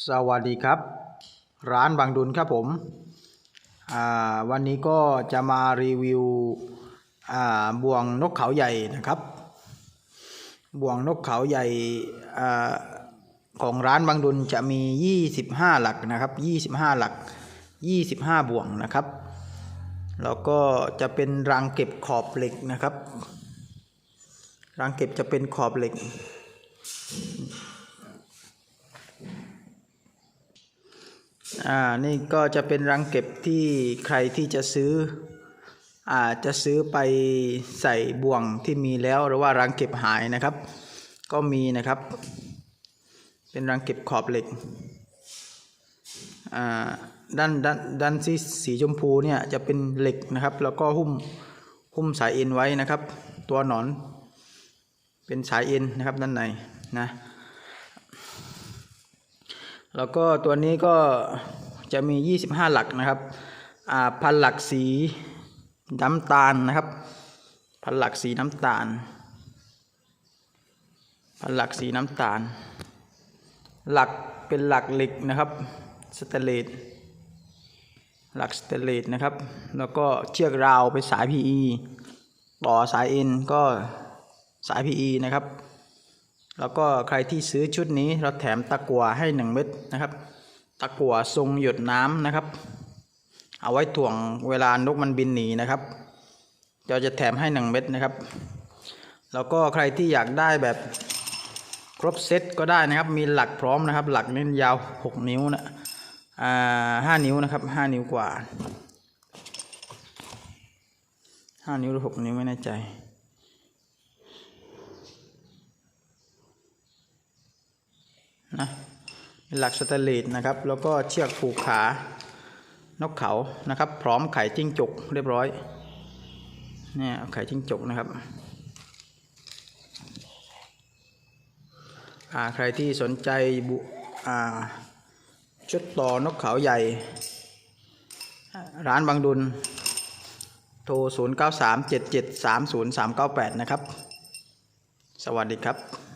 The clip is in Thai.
สวัสดีครับ ร้านบางดุลครับผมวันนี้ก็จะมารีวิวบ่วงนกเขาใหญ่นะครับ บ่วงนกเขาใหญ่ของร้านบางดุลจะมี 25 หลักนะครับ 25 หลัก 25 บ่วงนะครับ แล้วก็จะเป็นรังเก็บขอบเหล็กนะครับรังเก็บจะเป็นขอบเหล็ก อ่านี่ก็จะเป็นรังเก็บที่ใครที่จะซื้ออ่าจะซื้อไปใส่บ่วงที่มีแล้วหรือว่ารังเก็บหายนะครับ ก็มีนะครับ เป็นรังเก็บขอบเหล็กอ่าด้านด้านด้านที่สีชมพูเนี่ยจะเป็นเหล็กนะครับ แล้วก็หุ้มหุ้มสายเอ็นไว้นะครับ ตัวหนอนเป็นสายเอ็นนะครับด้านในนะ แล้วก็ตัวนี้ก็จะมี 25 หลักนะครับพันหลักสีน้ำตาลนะครับ พันหลักสีน้ำตาล พันหลักสีน้ำตาล หลักเป็นหลักเหล็กนะครับสเตนเลสหลักสเตนเลสนะครับ แล้วก็เชือกราวเป็นสาย PE ต่อสายเอ็นก็สาย PE นะครับ แล้วก็ใครที่ซื้อชุดนี้เราแถมตะกั่วให้หนึ่งเม็ดนะครับ ตะกั่วทรงหยดน้ำนะครับ เอาไว้ถ่วงเวลานกมันบินหนีนะครับเราจะแถมให้หนึ่งเม็ดนะครับ แล้วก็ใครที่อยากได้แบบครบเซตก็ได้นะครับ มีหลักพร้อมนะครับ หลักนี่ยาวหกนิ้วนะอ่าห้านิ้วนะครับห้านิ้วกว่าห้านิ้วหรือหกนิ้วไม่แน่ใจ นะเป็น หลักสแตนเลสนะครับ แล้วก็เชือกผูกขานกเขานะครับ พร้อมไข่จิ้งจกเรียบร้อยเนี่ยไข่จิ้งจกนะครับใครที่สนใจบุชุดต่อนกเขาใหญ่ ร้านบางดุล โทร 0 9 3 7 7 3 0 3 9 8 นะครับ สวัสดีครับ